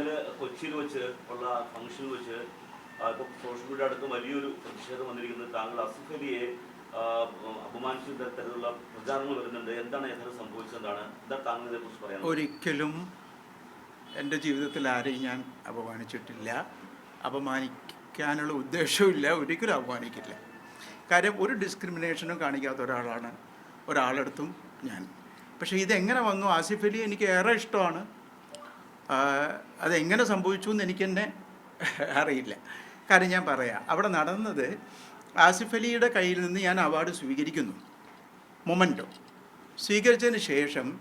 ഇന്നലെ കൊച്ചിയിൽ വെച്ച് ഉള്ള ഫംഗ്ഷനിൽ വെച്ച് ഇപ്പൊ സോഷ്യൽ മീഡിയ അടക്കം വലിയൊരു പ്രതിഷേധം വന്നിരിക്കുന്നത് താങ്കൾ അസുഖലിയെ എന്താണ് ഒരിക്കലും എന്റെ ജീവിതത്തിൽ ആരെയും ഞാൻ അപമാനിച്ചിട്ടില്ല. അപമാനിക്കാനുള്ള ഉദ്ദേശവുമില്ല. ഒരിക്കലും അപമാനിക്കില്ല. കാര്യം ഒരു ഡിസ്ക്രിമിനേഷനും കാണിക്കാത്ത ഒരാളാണ്. ഒരാളെടുത്തും ഞാൻ. പക്ഷേ ഇതെങ്ങനെ വന്നു? ആസിഫ് അലി എനിക്ക് ഏറെ ഇഷ്ടമാണ്. അതെങ്ങനെ സംഭവിച്ചു എന്ന് എനിക്ക് തന്നെ അറിയില്ല. കാര്യം ഞാൻ പറയാം. അവിടെ നടന്നത് ആസിഫ് അലിയുടെ കയ്യിൽ നിന്ന് ഞാൻ അവാർഡ് സ്വീകരിക്കുന്നു. മൊമന്റോ. സ്വീകരിച്ചതിന് ശേഷം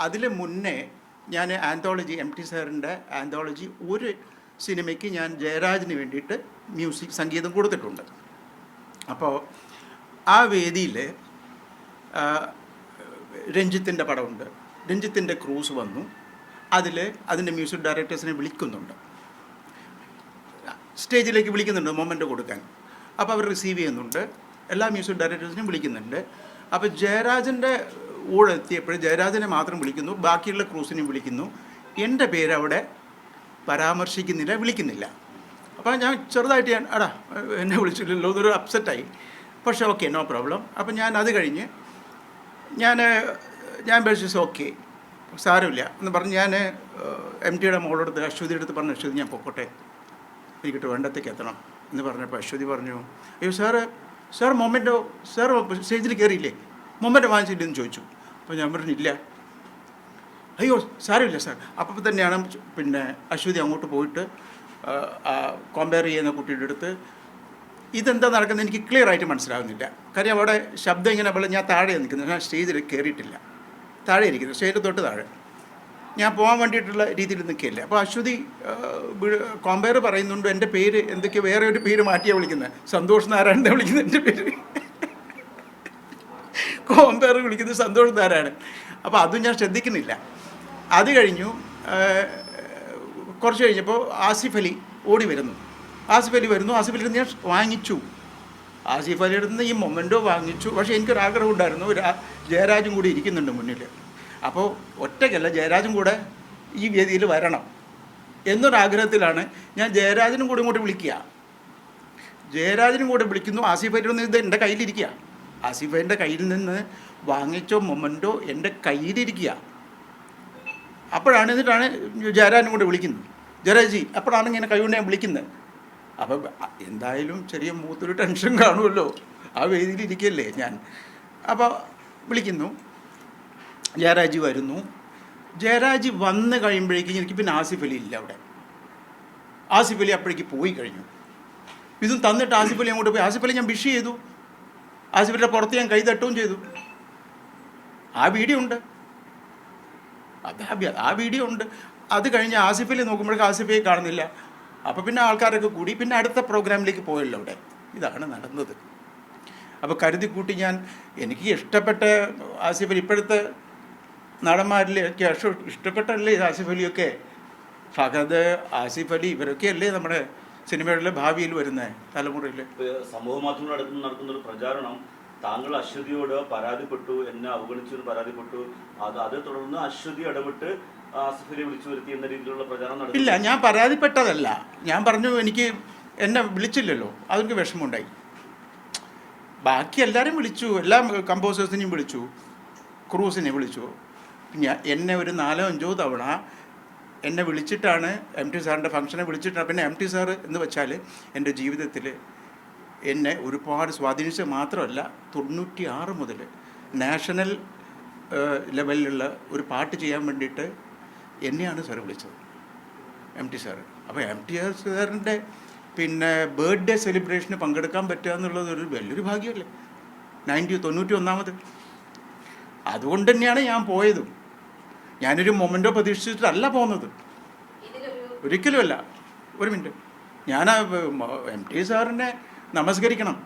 അതിൽ മുന്നേ ഞാൻ ആന്തോളജി എം ടി സാറിന്റെ ആന്തോളജി ഒരു സിനിമയ്ക്ക് ഞാൻ ജയരാജിന് വേണ്ടിയിട്ട് മ്യൂസിക് സംഗീതം കൊടുത്തിട്ടുണ്ട്. അപ്പോൾ ആ വേദിയിൽ രഞ്ജിത്തിന്റെ പടമുണ്ട്. രഞ്ജിത്തിന്റെ ക്രൂസ് വന്നു. അതിൽ അതിന്റെ മ്യൂസിക് ഡയറക്ടേഴ്സിനെ വിളിക്കുന്നുണ്ട്. സ്റ്റേജിലേക്ക് വിളിക്കുന്നുണ്ട് മൊമെന്റ് കൊടുക്കാൻ. അപ്പോൾ അവർ റിസീവ് ചെയ്യുന്നുണ്ട്. എല്ലാ മ്യൂസിക് ഡയറക്ടേഴ്സിനെയും വിളിക്കുന്നുണ്ട്. അപ്പോൾ ജയരാജന്റെ ഊഴം എത്തിയപ്പോൾ ജയരാജനെ മാത്രം വിളിക്കുന്നു. ബാക്കിയുള്ള ക്രൂസിനെയും വിളിക്കുന്നു. എന്റെ പേര് അവിടെ പരാമർശിക്കുന്നില്ല വിളിക്കുന്നില്ല. അപ്പോൾ ഞാൻ ചെറുതായിട്ട് ഞാൻ അടാ എന്നെ വിളിച്ചില്ലല്ലോ ഇതൊരു അപ്സെറ്റായി. പക്ഷേ ഓക്കെ നോ പ്രോബ്ലം. അപ്പോൾ ഞാൻ അത് കഴിഞ്ഞ് ഞാൻ ഞാൻ ബേസിസ് ഓക്കെ. സാരമില്ല എന്ന് പറഞ്ഞ് ഞാൻ എം ടിയുടെ മോളെടുത്ത് അശ്വതിയുടെ അടുത്ത് പറഞ്ഞു അശ്വതി ഞാൻ പൊക്കോട്ടെ. എനിക്കിട്ട് വേണ്ടത്തേക്ക് എത്തണം. എന്ന് പറഞ്ഞപ്പോൾ അശ്വതി പറഞ്ഞു അയ്യോ സാറ് സാർ മൊമെന്റോ സാർ സ്റ്റേജിൽ കയറിയില്ലേ? മൊമെന്റോ വാങ്ങിച്ചില്ലെന്ന് ചോദിച്ചു. അപ്പോൾ ഞാൻ പറഞ്ഞില്ല അയ്യോ സാരമില്ല സാർ. അപ്പോൾ തന്നെയാണ് പിന്നെ അശ്വതി അങ്ങോട്ട് പോയിട്ട് കമ്പയർ ചെയ്യുന്ന കുട്ടിയുടെ അടുത്ത് ഇതെന്താ നടക്കുന്നത്? എനിക്ക് ക്ലിയർ ആയിട്ട് മനസ്സിലാവുന്നില്ല. കാര്യം അവിടെ ശബ്ദം ഇങ്ങനെ പോലെ ഞാൻ താഴെ നിൽക്കുന്നത് ഞാൻ സ്റ്റേജിൽ കയറിയിട്ടില്ല. താഴെ ഇരിക്കുന്നത് സ്റ്റേജിൽ തൊട്ട് താഴെ. ഞാൻ പോകാൻ വേണ്ടിയിട്ടുള്ള രീതിയിൽ നിൽക്കില്ല അപ്പോൾ അശ്വതി കോമ്പയർ പറയുന്നുണ്ട് എന്റെ പേര് എന്തൊക്കെയോ വേറെ ഒരു പേര് മാറ്റിയാണ് വിളിക്കുന്നത് സന്തോഷ് നാരായണനെ വിളിക്കുന്നത് എന്റെ പേര്. കോമ്പയർ വിളിക്കുന്നത് സന്തോഷ് നാരായണൻ. അപ്പോൾ അതും ഞാൻ ശ്രദ്ധിക്കുന്നില്ല. അത് കഴിഞ്ഞു കുറച്ച് കഴിഞ്ഞപ്പോൾ ആസിഫ് അലി ഓടി വരുന്നു. ആസിഫ് അലി വരുന്നു. ആസിഫ് അലി ഞാൻ വാങ്ങിച്ചു. ആസിഫ് അലിയുടെ നിന്ന് ഈ മൊമെന്റോ വാങ്ങിച്ചു. പക്ഷേ എനിക്കൊരാഗ്രഹം ഉണ്ടായിരുന്നു. ഒരു ജയരാജും കൂടി ഇരിക്കുന്നുണ്ട് മുന്നിൽ. അപ്പോൾ ഒറ്റയ്ക്കല്ല ജയരാജും കൂടെ ഈ വേദിയിൽ വരണം എന്നൊരാഗ്രഹത്തിലാണ് ഞാൻ ജയരാജനും കൂടി ഇങ്ങോട്ട് വിളിക്കുക. ജയരാജനും കൂടെ വിളിക്കുന്നു ആസിഫ് അരി ഇത് എന്റെ കയ്യിലിരിക്കുക. ആസിഫ് അരിന്റെ കയ്യിൽ നിന്ന് വാങ്ങിച്ചോ മൊമെന്റോ എന്റെ കയ്യിലിരിക്കുക. അപ്പോഴാണ് എന്നിട്ടാണ് ജയരാജനും കൂടെ വിളിക്കുന്നത്. ജയരാജി അപ്പോഴാണ് ഇങ്ങനെ കൈകൊണ്ട് ഞാൻ വിളിക്കുന്നത്. അപ്പം എന്തായാലും ചെറിയ മൂത്തൊരു ടെൻഷൻ കാണുമല്ലോ. ആ വേദിയിൽ ഇരിക്കല്ലേ ഞാൻ. അപ്പോൾ വിളിക്കുന്നു. ജയരാജ് വരുന്നു. ജയരാജ് വന്ന് കഴിയുമ്പോഴേക്കും എനിക്ക് പിന്നെ ആസിഫ് അലി ഇല്ല അവിടെ. ആസിഫ് അലി അപ്പോഴേക്ക് പോയി കഴിഞ്ഞു. ഇതും തന്നിട്ട് ആസിഫ് അലി അങ്ങോട്ട് പോയി. ആസിഫ് അലി ഞാൻ വിഷ് ചെയ്തു. ആസിഫ് അലിയുടെ പുറത്ത് ഞാൻ കൈ ചെയ്തു. ആ വീഡിയോ ഉണ്ട്. അത് ആ- വീഡിയോ ഉണ്ട്. അത് കഴിഞ്ഞ് ആസിഫ് അലി നോക്കുമ്പോഴേക്കും ആസിഫ് അലി കാണുന്നില്ല. അപ്പോൾ പിന്നെ ആൾക്കാരൊക്കെ കൂടി. പിന്നെ അടുത്ത പ്രോഗ്രാമിലേക്ക് പോയല്ലോ അവിടെ. ഇതാണ് നടന്നത്. അപ്പോൾ കരുതി കൂട്ടി ഞാൻ എനിക്ക് ഇഷ്ടപ്പെട്ട ആസിഫ് അലി ഇപ്പോഴത്തെ ഇഷ്ട- ഇഷ്ടപ്പെട്ടല്ലേ ആസിഫ് അലിയൊക്കെ? ഫഹദ് ആസിഫ് അലി ഇവരൊക്കെ അല്ലേ നമ്മുടെ സിനിമയുടെ ഭാവിയിൽ വരുന്ന തലമുറയിൽ സമൂഹ മാധ്യമങ്ങൾ നടക്കുന്ന ഒരു പ്രചാരണം താങ്കൾ അശ്വതിയോട് പരാതിപ്പെട്ടു എന്നെ അവഗണിച്ചു പരാതിപ്പെട്ടു. അത് അതേ തുടർന്ന് അശ്വതി ഇടപെട്ട് ആസിഫ് വിളിച്ചു വരുത്തി എന്ന രീതിയിലുള്ള പ്രചാരണം നടത്തി. ഇല്ല ഞാൻ പരാതിപ്പെട്ടതല്ല. ഞാൻ പറഞ്ഞു എനിക്ക് എന്നെ വിളിച്ചില്ലല്ലോ. അതെനിക്ക് വിഷമമുണ്ടായി. ബാക്കി എല്ലാവരും വിളിച്ചു. എല്ലാ കമ്പോസേഴ്സിനെയും വിളിച്ചു. ക്രൂസിനെ വിളിച്ചു. ഞാൻ എന്നെ ഒരു നാലോ അഞ്ചോ തവണ എന്നെ വിളിച്ചിട്ടാണ് എം ടി സാറിന്റെ ഫംഗ്ഷനെ വിളിച്ചിട്ടാണ്. പിന്നെ എം ടി സാറ് എന്ന് വെച്ചാൽ എന്റെ ജീവിതത്തിൽ എന്നെ ഒരുപാട് സ്വാധീനിച്ച മാത്രമല്ല തൊണ്ണൂറ്റി ആറ് മുതൽ നാഷണൽ ലെവലിലുള്ള ഒരു പാട്ട് ചെയ്യാൻ വേണ്ടിയിട്ട് എന്നെയാണ് സാർ വിളിച്ചത്. M T sir. അപ്പോൾ എം ടി ആർ സാറിന്റെ പിന്നെ ബർത്ത്ഡേ സെലിബ്രേഷന് പങ്കെടുക്കാൻ പറ്റുക എന്നുള്ളത് ഒരു വലിയൊരു ഭാഗ്യമല്ലേ? നയന്റി തൊണ്ണൂറ്റി ഒന്നാമത് അതുകൊണ്ട് തന്നെയാണ് ഞാൻ പോയതും. ഞാനൊരു മൊമെന്റോ പ്രതീക്ഷിച്ചിട്ടല്ല പോകുന്നത് ഒരിക്കലുമല്ല. ഒരു മിനിറ്റ് ഞാൻ എം ടി സാറിനെ നമസ്കരിക്കണം.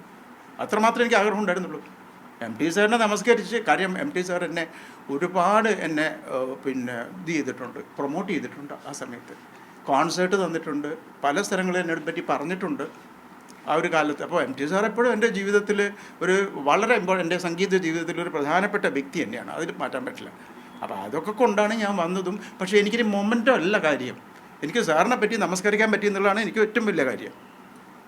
അത്രമാത്രം എനിക്ക് ആഗ്രഹം ഉണ്ടായിരുന്നുള്ളൂ. എം ടി സാറിനെ നമസ്കരിച്ച് കാര്യം എം ടി സാർ എന്നെ ഒരുപാട് എന്നെ പിന്നെ ഇത് ചെയ്തിട്ടുണ്ട്. പ്രൊമോട്ട് ചെയ്തിട്ടുണ്ട് ആ സമയത്ത്. കോൺസേർട്ട് തന്നിട്ടുണ്ട്. പല സ്ഥലങ്ങളിൽ എന്നെ പറ്റി പറഞ്ഞിട്ടുണ്ട് ആ ഒരു കാലത്ത്. അപ്പോൾ എം ടി സാർ എപ്പോഴും എന്റെ ജീവിതത്തിൽ ഒരു വളരെ ഇമ്പോർട്ടന്റ് എന്റെ സംഗീത ജീവിതത്തിൽ ഒരു പ്രധാനപ്പെട്ട വ്യക്തി തന്നെയാണ്. അതിൽ മാറ്റാൻ പറ്റില്ല. അപ്പോൾ അതൊക്കെ കൊണ്ടാണ് ഞാൻ വന്നതും. പക്ഷേ എനിക്കൊരു മൊമെന്റോ അല്ല കാര്യം. എനിക്ക് സാറിനെ പറ്റി നമസ്കരിക്കാൻ പറ്റി എന്നുള്ളതാണ് എനിക്ക് ഏറ്റവും വലിയ കാര്യം.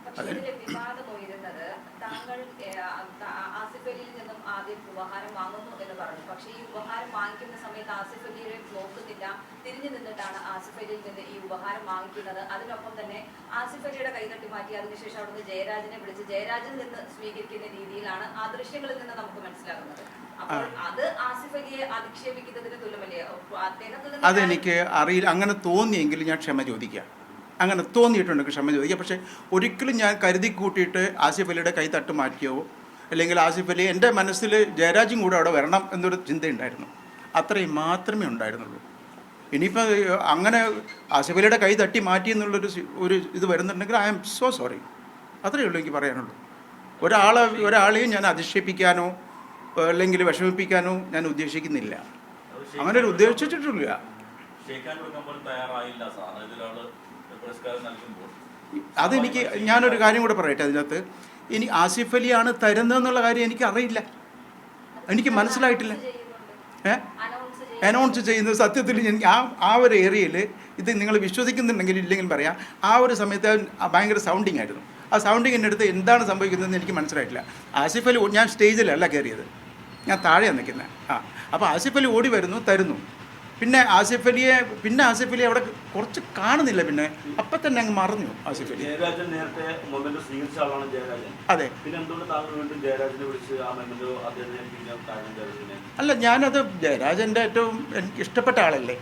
പക്ഷേ ഇതിലെ വിവാദം ഉയരുന്നത് താങ്കൾ ഏഹ്, ആ- ആസിഫ് അലിയിൽ നിന്നും ആദ്യം ഉപഹാരം വാങ്ങുന്നു എന്ന് പറഞ്ഞു. പക്ഷേ ഈ ഉപഹാരം വാങ്ങിക്കുന്ന സമയത്ത് ആസിഫ് അലിയെ നോക്കുന്നില്ല തിരിഞ്ഞു നിന്നിട്ടാണ് ആസിഫ് അലിയിൽ നിന്ന് ഈ ഉപഹാരം വാങ്ങിക്കുന്നത്. അതിനൊപ്പം തന്നെ ആസിഫ് അലിയുടെ കൈതട്ടി മാറ്റി അതിനുശേഷം അവിടുന്ന് ജയരാജനെ വിളിച്ച് ജയരാജിൽ നിന്ന് സ്വീകരിക്കുന്ന രീതിയിലാണ് ആ ദൃശ്യങ്ങളിൽ നിന്ന് നമുക്ക് മനസ്സിലാകുന്നത്. അതെനിക്ക് അറിയില്ല. അങ്ങനെ തോന്നിയെങ്കിൽ ഞാൻ ക്ഷമ ചോദിക്കുക അങ്ങനെ തോന്നിയിട്ടുണ്ട് ക്ഷമ ചോദിക്കുക പക്ഷെ ഒരിക്കലും ഞാൻ കരുതി കൂട്ടിയിട്ട് ആസിഫ് അലിയുടെ കൈ തട്ട് മാറ്റിയോ അല്ലെങ്കിൽ ആസിഫ് അലി എന്റെ മനസ്സിൽ ജയരാജും കൂടെ അവിടെ വരണം എന്നൊരു ചിന്തയുണ്ടായിരുന്നു. അത്രയും മാത്രമേ ഉണ്ടായിരുന്നുള്ളൂ. ഇനിയിപ്പോൾ അങ്ങനെ ആസിഫ് അലിയുടെ കൈ തട്ടി മാറ്റി എന്നുള്ളൊരു ഒരു ഇത് വരുന്നുണ്ടെങ്കിൽ ഐ ആം സോ സോറി. അത്രയേ ഉള്ളൂ എനിക്ക് പറയാനുള്ളൂ. ഒരാളെ ഒരാളെയും ഞാൻ അധിക്ഷേപിക്കാനോ അല്ലെങ്കിൽ വിഷമിപ്പിക്കാനോ ഞാൻ ഉദ്ദേശിക്കുന്നില്ല. അങ്ങനെ ഒരു ഉദ്ദേശിച്ചിട്ടില്ല അതെനിക്ക് ഞാനൊരു കാര്യം കൂടെ പറയട്ടെ അതിനകത്ത്. ഇനി ആസിഫ് അലിയാണ് തരുന്നതെന്നുള്ള കാര്യം എനിക്ക് അറിയില്ല. എനിക്ക് മനസ്സിലായിട്ടില്ല. ഏ? അനൗൺസ് ചെയ്യുന്നത് സത്യത്തിൽ എനിക്ക് ആ ആ ഒരു ഏരിയയിൽ ഇത് നിങ്ങൾ വിശ്വസിക്കുന്നുണ്ടെങ്കിൽ ഇല്ലെങ്കിൽ പറയാം. ആ ഒരു സമയത്ത് ഭയങ്കര സൗണ്ടിങ് ആയിരുന്നു. ആ സൗണ്ടിങ്ങിന്റെ അടുത്ത് എന്താണ് സംഭവിക്കുന്നതെന്ന് എനിക്ക് മനസ്സിലായിട്ടില്ല. ആസിഫ് അലി ഞാൻ സ്റ്റേജിലല്ല കയറിയത്. ഞാൻ താഴെയാണ് നിൽക്കുന്നത് ആ. അപ്പോൾ ആസിഫ് അലി ഓടി വരുന്നു തരുന്നു. പിന്നെ ആസിഫ് അലിയെ പിന്നെ ആസിഫ് അലി അവിടെ കുറച്ച് കാണുന്നില്ല പിന്നെ. അപ്പം തന്നെ അങ്ങ് മറന്നു ആസിഫ് അലി ജയരാജൻ നേരത്തെ മൊമെന്റ് സ്വീകരിച്ച ആളാണ് ജയരാജൻ. അതെ. പിന്നെ എന്തുകൊണ്ട് താങ്കൾ വീണ്ടും ജയരാജനെ വിളിച്ച് ആ മൊമെന്റ് അദ്ദേഹത്തിനെ പിന്നെ കാരണം ജയരാജനെ? അല്ല ഞാനത് ജയരാജന്റെ ഏറ്റവും എനിക്ക് ഇഷ്ടപ്പെട്ട ആളല്ലേ.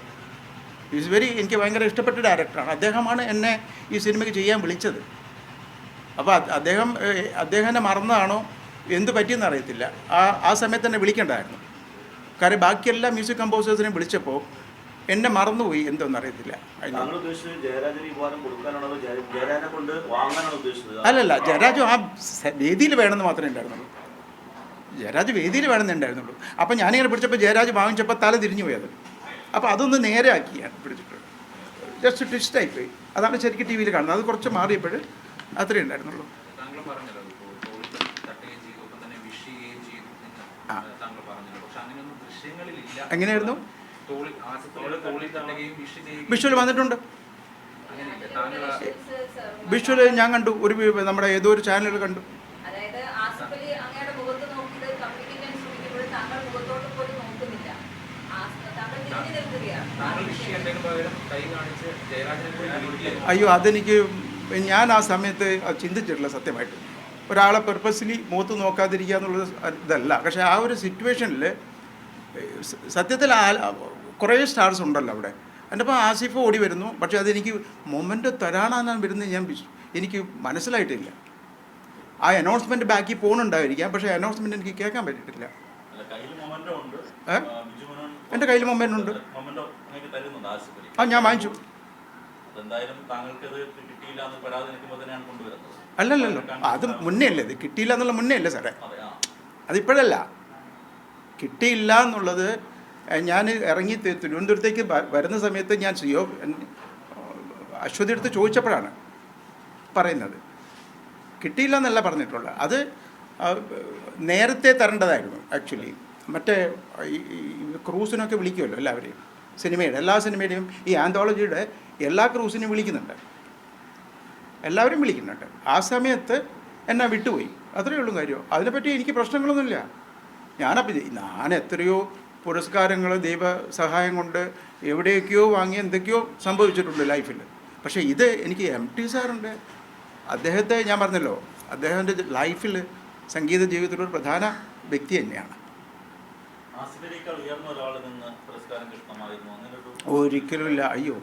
ഈസ് വെരി എനിക്ക് ഭയങ്കര ഇഷ്ടപ്പെട്ട ഡയറക്ടറാണ് അദ്ദേഹമാണ് എന്നെ ഈ സിനിമയ്ക്ക് ചെയ്യാൻ വിളിച്ചത്. അപ്പോൾ അദ്ദേഹം അദ്ദേഹം എന്നെ മറന്നതാണോ എന്ത് പറ്റിയെന്ന് അറിയത്തില്ല. ആ ആ സമയത്ത് തന്നെ വിളിക്കേണ്ടതായിരുന്നു കാര്യം ബാക്കിയെല്ലാം മ്യൂസിക് കമ്പോസേഴ്സിനെയും വിളിച്ചപ്പോൾ എന്നെ മറന്നുപോയി. എന്തോന്ന് അറിയത്തില്ല. അതിന് താങ്കൾ ഉദ്ദേശിച്ചത് ഈ ഉപഹാരം കൊടുക്കാനാണോ അതോ ജയരാജനെ കൊണ്ട് വാങ്ങാനാണോ ഉദ്ദേശിച്ചത്? അല്ലല്ല ജയരാജു ആ വേദിയിൽ വേണമെന്ന് മാത്രമേ ഉണ്ടായിരുന്നുള്ളൂ. ജയരാജ് വേദിയിൽ വേണമെന്ന് ഉണ്ടായിരുന്നുള്ളൂ. അപ്പം ഞാനിങ്ങനെ പിടിച്ചപ്പോൾ ജയരാജ് വാങ്ങിച്ചപ്പോൾ തല തിരിഞ്ഞു പോയത് അപ്പോൾ അതൊന്ന് നേരെ ആക്കിയാണ് പിടിച്ചിട്ട്. ജസ്റ്റ് ട്വിസ്റ്റായി പോയി അതാണ് ശരിക്കും ടി വിയിൽ കാണുന്നത്. അത് കുറച്ച് മാറിയപ്പോൾ അത്രയേ ഉണ്ടായിരുന്നുള്ളൂ. ആ. താങ്കൾ പറഞ്ഞല്ലോ പക്ഷെ അങ്ങനെയൊന്നും ദൃശ്യങ്ങളിലില്ല എങ്ങനെയായിരുന്നു? വിഷ്വൽ വന്നിട്ടുണ്ട്. വിഷ്വൽ ഞാൻ കണ്ടു. ഒരു നമ്മുടെ ഏതോ ഒരു ചാനലിൽ കണ്ടു. അയ്യോ അതെനിക്ക് ഞാൻ ആ സമയത്ത് അത് ചിന്തിച്ചിട്ടില്ല സത്യമായിട്ട്. ഒരാളെ പെർപ്പസ്ലി മുഖത്ത് നോക്കാതിരിക്കുക എന്നുള്ളത് ഇതല്ല. പക്ഷേ ആ ഒരു സിറ്റുവേഷനിൽ സത്യത്തിൽ കുറേ സ്റ്റാർസ് ഉണ്ടല്ലോ അവിടെ. എന്റെ അപ്പോൾ ആസിഫ് ഓടി വരുന്നു. പക്ഷേ അതെനിക്ക് മൊമെന്റ് തരാണെന്നാണ് വരുന്നത് ഞാൻ എനിക്ക് മനസ്സിലായിട്ടില്ല. ആ അനൗൺസ്മെന്റ് ബാക്കി പോകുന്നുണ്ടായിരിക്കാം പക്ഷേ അനൗൺസ്മെന്റ് എനിക്ക് കേൾക്കാൻ പറ്റിയിട്ടില്ല. എന്റെ കയ്യിൽ മൊമെന്റ് ഉണ്ട്. ആ ഞാൻ വാങ്ങിച്ചു. അല്ലല്ലോ അത് മുന്നേ അല്ലേ ഇത് കിട്ടിയില്ല എന്നുള്ള മുന്നേ അല്ലേ സാറേ അതിപ്പോഴല്ല. കിട്ടിയില്ല എന്നുള്ളത് ഞാൻ ഇറങ്ങി തിരുവനന്തപുരത്തേക്ക് വരുന്ന സമയത്ത് ഞാൻ സിയോ അശ്വതി എടുത്ത് ചോദിച്ചപ്പോഴാണ് പറയുന്നത്. കിട്ടിയില്ല എന്നല്ല പറഞ്ഞിട്ടുള്ളത്. അത് നേരത്തെ തരേണ്ടതായിരുന്നു ആക്ച്വലി. മറ്റേ ക്രൂസിനൊക്കെ വിളിക്കുമല്ലോ എല്ലാവരെയും. സിനിമയുടെ എല്ലാ സിനിമയുടെയും ഈ ആന്തോളജിയുടെ എല്ലാ ക്രൂസിനും വിളിക്കുന്നുണ്ട്. എല്ലാവരും വിളിക്കുന്നുണ്ട്. ആ സമയത്ത് എന്നാ വിട്ടുപോയി. അത്രയേ ഉള്ളൂ കാര്യം. അതിനെപ്പറ്റി എനിക്ക് പ്രശ്നങ്ങളൊന്നുമില്ല. ഞാനപ്പം ഇത് ഞാൻ എത്രയോ പുരസ്കാരങ്ങൾ ദൈവ സഹായം കൊണ്ട് എവിടെയൊക്കെയോ വാങ്ങി എന്തൊക്കെയോ സംഭവിച്ചിട്ടുണ്ട് ലൈഫിൽ പക്ഷേ ഇത് എനിക്ക് എം ടി സാറുണ്ട്. അദ്ദേഹത്തെ ഞാൻ പറഞ്ഞല്ലോ അദ്ദേഹത്തിന്റെ ലൈഫിൽ സംഗീത ജീവിതത്തിലൊരു പ്രധാന വ്യക്തി തന്നെയാണ്. ഒരിക്കലുമില്ല. അയ്യോ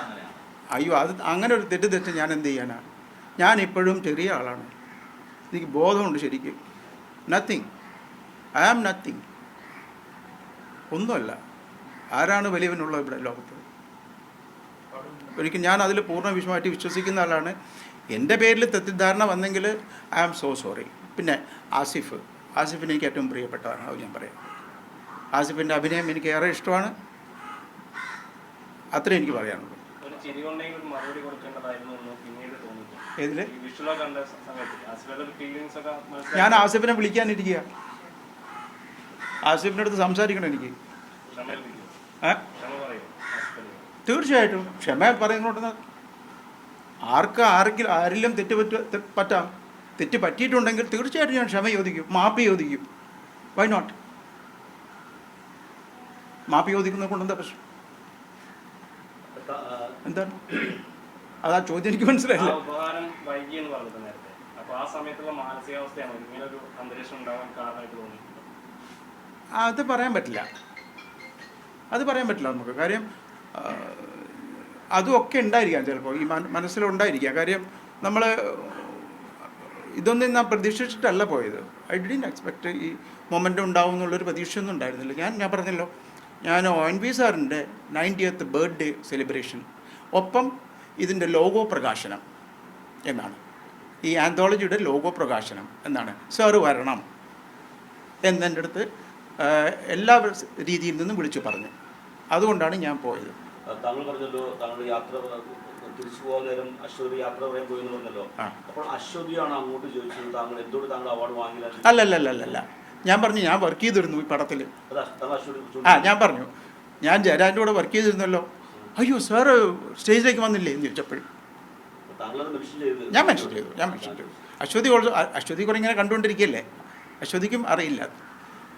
അങ്ങനെയാണ്. അയ്യോ അത് അങ്ങനെ ഒരു തെറ്റ് തെറ്റ് ഞാൻ എന്ത് ചെയ്യാനാണ് ഞാൻ ഇപ്പോഴും ചെറിയ ആളാണ്. എനിക്ക് ബോധമുണ്ട് ശരിക്കും. നത്തിങ് ഐ ആം നത്തിങ് ഒന്നുമല്ല. ആരാണ് വലിയവനുള്ളത് ഇവിടെ ലോകത്ത്? ഒരിക്കലും ഞാൻ അതിൽ പൂർണ വിശ്വമായിട്ട് വിശ്വസിക്കുന്ന ആളാണ്. എന്റെ പേരിൽ തെറ്റിദ്ധാരണ വന്നെങ്കിൽ ഐ ആം സോ സോറി പിന്നെ ആസിഫ്. ആസിഫിന് എനിക്ക് ഏറ്റവും പ്രിയപ്പെട്ടതാണ്. അത് ഞാൻ പറയാം. ആസിഫിന്റെ അഭിനയം എനിക്ക് ഏറെ ഇഷ്ടമാണ്. അത്രയും എനിക്ക് പറയാനുള്ളൂ. ഒക്കെ ഞാൻ ആസിഫിനെ വിളിക്കാനിരിക്കുക ആസിഫിന്റെ അടുത്ത് സംസാരിക്കണം എനിക്ക്? തീർച്ചയായിട്ടും. ക്ഷമ പറയുന്നോട്ടെന്ന് ആർക്ക് ആർക്കും ആരിലും തെറ്റ് പറ്റ പറ്റാം. തെറ്റ് പറ്റിയിട്ടുണ്ടെങ്കിൽ തീർച്ചയായിട്ടും ഞാൻ ക്ഷമ ചോദിക്കും. മാപ്പ് ചോദിക്കും. വൈ നോട്ട് മാപ്പ് ചോദിക്കുന്നത് കൊണ്ട് എന്താ പ്രശ്നം എന്താണ്? അതാ ചോദ്യം എനിക്ക് മനസ്സിലായില്ല. ആ അത് പറയാൻ പറ്റില്ല. അത് പറയാൻ പറ്റില്ല നമുക്ക്. കാര്യം ആ, അതുമൊക്കെ ഉണ്ടായിരിക്കാം ചിലപ്പോൾ ഈ മനസ്സിലുണ്ടായിരിക്കാം. കാര്യം നമ്മൾ ഇതൊന്നും ഞാൻ പ്രതീക്ഷിച്ചിട്ടല്ല പോയത്. ഐ ഡിൻ എക്സ്പെക്ട് ഈ മൊമെന്റ് ഉണ്ടാവും എന്നുള്ളൊരു പ്രതീക്ഷയൊന്നും ഉണ്ടായിരുന്നില്ല. ഞാൻ ഞാൻ പറഞ്ഞല്ലോ. ഞാൻ ഒ എൻ വി സാറിന്റെ നയന്റിയത്ത് ബർത്ത്ഡേ സെലിബ്രേഷൻ ഒപ്പം ഇതിന്റെ ലോഗോ പ്രകാശനം എന്നാണ്. ഈ ആന്തോളജിയുടെ ലോഗോ പ്രകാശനം എന്നാണ്. സാറ് വരണം എന്നെന്റെ അടുത്ത് എല്ലാ രീതിയിൽ നിന്നും വിളിച്ചു പറഞ്ഞു. അതുകൊണ്ടാണ് ഞാൻ പോയത്. താങ്കൾ പറഞ്ഞല്ലോ താങ്കൾ യാത്ര പ- തിരിച്ചു പോകാൻ നേരം അശ്വതി യാത്ര പറയാൻ പോയി എന്ന് പറഞ്ഞല്ലോ. ആ. അപ്പോൾ അശ്വതിയാണ് അങ്ങോട്ട് ചോദിച്ചത്. താങ്കൾ എന്തുകൊണ്ട് താങ്കൾ അവാർഡ് വാങ്ങില്ല അല്ലല്ലല്ലല്ല ഞാൻ പറഞ്ഞു ഞാൻ വർക്ക് ചെയ്തിരുന്നു ഈ പടത്തിൽ ആ ഞാൻ പറഞ്ഞു ഞാൻ ജയരാജിന്റെ കൂടെ വർക്ക് ചെയ്തിരുന്നല്ലോ. അയ്യോ സാറ് സ്റ്റേജിലേക്ക് വന്നില്ലേ എന്ന് ചോദിച്ചപ്പോഴും. ഞാൻ മെൻഷൻ ചെയ്തു ഞാൻ മെൻഷൻ ചെയ്തു. അശ്വതി ഓൾസോ അശ്വതി കൂടെ ഇങ്ങനെ കണ്ടുകൊണ്ടിരിക്കുകയല്ലേ? അശ്വതിക്കും അറിയില്ല.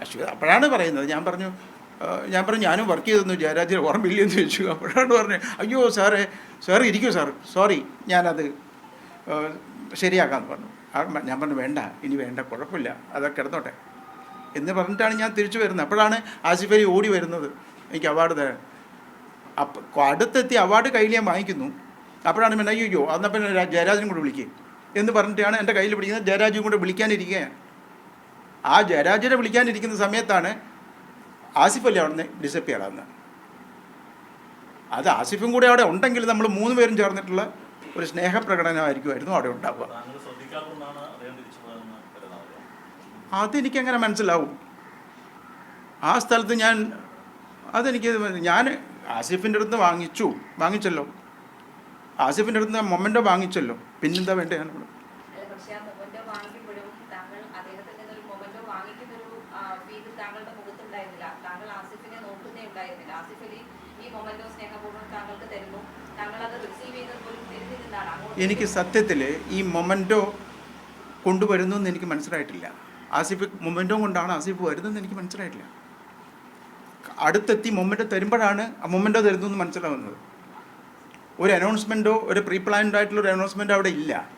അശ്വതി അപ്പോഴാണ് പറയുന്നത് ഞാൻ പറഞ്ഞു ഞാൻ പറഞ്ഞു ഞാനും വർക്ക് ചെയ്തിരുന്നു ജയരാജിന് ഓർമ്മയില്ല എന്ന് ചോദിച്ചു. അപ്പോഴാണ് പറഞ്ഞത് അയ്യോ സാറേ സാറ് ഇരിക്കൂ സാർ സോറി ഞാനത് ശരിയാക്കാമെന്ന് പറഞ്ഞു. ഞാൻ പറഞ്ഞു വേണ്ട ഇനി വേണ്ട കുഴപ്പമില്ല അതൊക്കെ കിടന്നോട്ടെ. എന്ന് പറഞ്ഞിട്ടാണ് ഞാൻ തിരിച്ചു വരുന്നത്. അപ്പോഴാണ് ആസിഫ് അലി ഓടി വരുന്നത്. എനിക്ക് അവാർഡ് തരാൻ. അപ്പം അടുത്തെത്തി അവാർഡ് കയ്യിൽ ഞാൻ വാങ്ങിക്കുന്നു. അപ്പോഴാണ് പിന്നെ അയ്യോ എന്നാൽ പിന്നെ ജയരാജനും കൂടെ വിളിക്കുക എന്ന് പറഞ്ഞിട്ടാണ് എന്റെ കയ്യിൽ പിടിക്കുന്നത് ജയരാജും കൂടെ വിളിക്കാനിരിക്കുകയാണ് ആ ജയരാജനെ വിളിക്കാനിരിക്കുന്ന സമയത്താണ് ആസിഫ് അല്ലേ അവിടെ നിന്ന് ഡിസപ്പിയർ ആകുന്നത്. അത് ആസിഫും കൂടെ അവിടെ ഉണ്ടെങ്കിൽ നമ്മൾ മൂന്ന് പേരും ചേർന്നിട്ടുള്ള ഒരു സ്നേഹപ്രകടനമായിരിക്കുമായിരുന്നു അവിടെ ഉണ്ടാവുക. അതെനിക്കെങ്ങനെ മനസ്സിലാവും. ആ സ്ഥലത്ത് ഞാൻ അതെനിക്ക് ഞാൻ ആസിഫിന്റെ അടുത്ത് വാങ്ങിച്ചു. വാങ്ങിച്ചല്ലോ. ആസിഫിന്റെ അടുത്ത് നിന്ന് മൊമെന്റോ വാങ്ങിച്ചല്ലോ. പിന്നെന്താ വേണ്ടേ? എനിക്ക് സത്യത്തിൽ ഈ മൊമെന്റോ കൊണ്ടുവരുന്നു എന്ന് എനിക്ക് മനസ്സിലായിട്ടില്ല. ആസിഫ് മൊമെന്റോ കൊണ്ടാണ് ആസിഫ് വരുന്നതെന്ന് എനിക്ക് മനസ്സിലായിട്ടില്ല. അടുത്തെത്തി മൊമെന്റ് തരുമ്പോഴാണ് ആ മൊമെന്റോ തരുന്നു എന്ന് മനസ്സിലാവുന്നത്. ഒരു അനൗൺസ്മെന്റോ ഒരു പ്രീ പ്ലാൻഡ് ആയിട്ടുള്ള ഒരു അനൗൺസ്മെന്റോ അവിടെ ഇല്ല.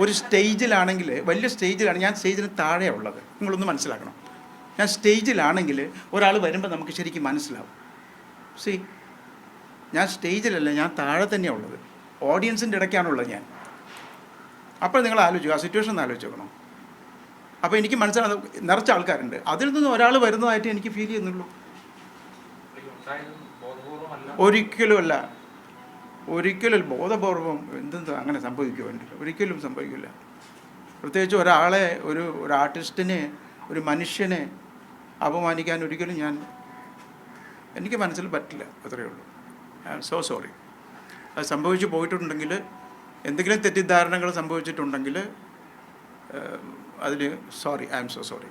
ഒരു സ്റ്റേജിലാണെങ്കിൽ വലിയ സ്റ്റേജിലാണ് ഞാൻ സ്റ്റേജിന് താഴെ ഉള്ളത്. നിങ്ങളൊന്ന് മനസ്സിലാക്കണം. ഞാൻ സ്റ്റേജിലാണെങ്കിൽ ഒരാൾ വരുമ്പോൾ നമുക്ക് ശരിക്കും മനസ്സിലാവും. സി ഞാൻ സ്റ്റേജിലല്ല ഞാൻ താഴെ തന്നെയാണ് ഉള്ളത്. ഓഡിയൻസിന്റെ ഇടയ്ക്കാണുള്ളത് ഞാൻ. അപ്പോൾ നിങ്ങൾ ആലോചിക്കുക ആ സിറ്റുവേഷൻ ഒന്ന് ആലോചിച്ച് നോക്കണം. അപ്പോൾ എനിക്ക് മനസ്സിലാകും നിറച്ച ആൾക്കാരുണ്ട്. അതിൽ നിന്ന് ഒരാൾ വരുന്നതായിട്ട് എനിക്ക് ഫീൽ ചെയ്യുന്നുള്ളൂ. ബോധപൂർവമല്ല. ഒരിക്കലും ബോധപൂർവം എന്തെന്താ അങ്ങനെ സംഭവിക്കുമോ ഒരിക്കലും സംഭവിക്കില്ല. പ്രത്യേകിച്ച് ഒരാളെ ഒരു ഒരു ആർട്ടിസ്റ്റിനെ ഒരു മനുഷ്യനെ അപമാനിക്കാൻ ഒരിക്കലും ഞാൻ എനിക്ക് മനസ്സിൽ പറ്റില്ല അത്രയേ ഉള്ളൂ. I am so sorry. അത് സംഭവിച്ചു പോയിട്ടുണ്ടെങ്കിൽ എന്തെങ്കിലും തെറ്റിദ്ധാരണകൾ സംഭവിച്ചിട്ടുണ്ടെങ്കിൽ അതിൽ sorry I am so sorry.